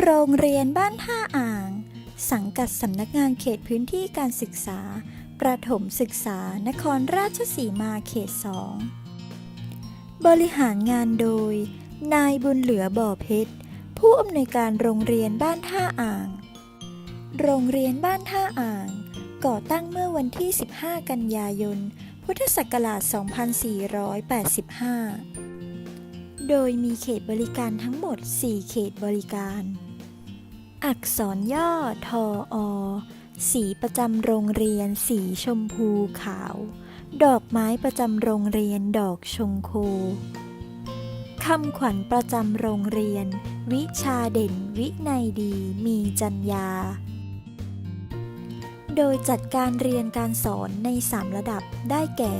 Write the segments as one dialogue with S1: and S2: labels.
S1: โรงเรียนบ้านท่าอ่าง สังกัดสำนักงานเขตพื้นที่การศึกษา ประถมศึกษานครราชสีมาเขตสองบริหารงานโดย นายบุญเหลือบ่อเพชร ผู้อำนวยการโรงเรียนบ้านท่าอ่าง โรงเรียนบ้านท่าอ่าง ก่อตั้งเมื่อวันที่ 15 กันยายน พุทธศักราช 2485 โดยมีเขตบริการทั้งหมด 4 เขตบริการ อักษรย่อทออ สีประจำโรงเรียน สีชมพูขาว ดอกไม้ประจำโรงเรียนดอกชงโคคำขวัญประจำโรงเรียน วิชาเด่นวินัยดีมีจัญญา โดยจัดการเรียนการสอนใน 3 ระดับได้แก่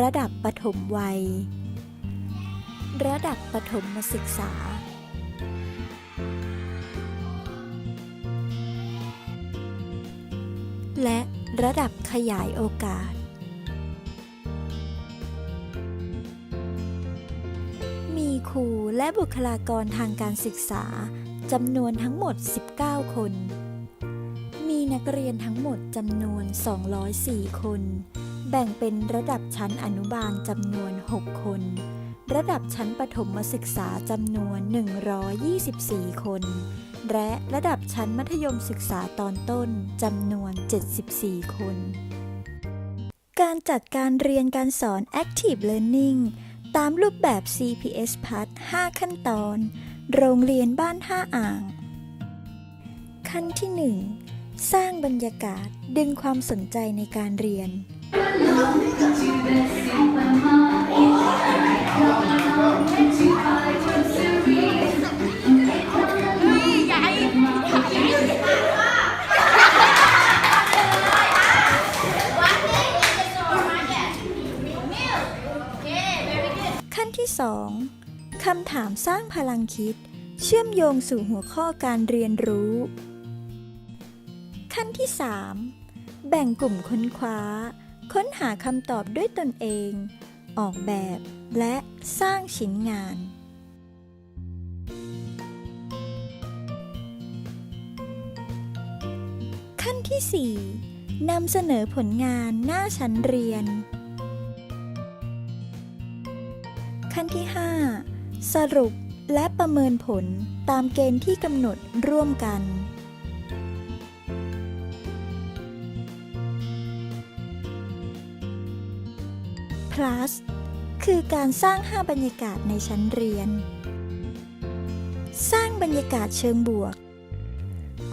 S1: ระดับปฐมวัย ระดับปฐมศึกษา และระดับขยายโอกาส มีครูและบุคลากรทางการศึกษาจำนวนทั้งหมด 19 คน มีนักเรียนทั้งหมดจำนวน 204 คน แบ่งเป็นระดับชั้นอนุบาลจำนวน 6 คน ระดับชั้นประถมศึกษาจำนวน 124 คน และระดับชั้นมัธยมศึกษาตอนต้นจำนวน 74 คน การจัดการเรียนการสอน Active Learning ตามรูปแบบ CPS Plus 5ขั้นตอน โรงเรียนบ้านท่าอ่าง ขั้นที่ 1 สร้างบรรยากาศดึงความสนใจในการเรียน ขั้นที่ 2 คำถามสร้างพลังคิด เชื่อมโยงสู่หัวข้อการเรียนรู้ ขั้นที่ 3 แบ่งกลุ่มค้นคว้า ค้นหาคำตอบด้วยตนเอง ออกแบบ และสร้างชิ้นงาน ขั้นที่ 4นำเสนอผลงานหน้าชั้นเรียน ขั้นที่ 5 สรุปและประเมินผลตามเกณฑ์ที่กำหนดร่วมกัน plus คือการสร้าง5บรรยากาศในชั้นเรียน สร้างบรรยากาศเชิงบวก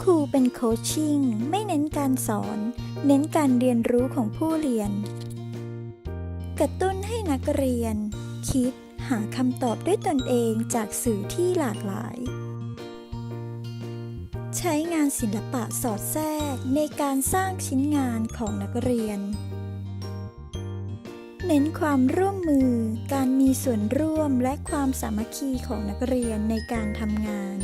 S1: ครูเป็นโคชชิ่งไม่เน้นการสอน เน้นการเรียนรู้ของผู้เรียน กระตุ้นให้นักเรียน คิดหาคำตอบด้วยตนเองจากสื่อที่หลากหลาย ใช้งานศิลปะสอดแทรกในการสร้างชิ้นงานของนักเรียน เน้นความร่วมมือ การมีส่วนร่วมและความสามัคคีของนักเรียนในการทำงาน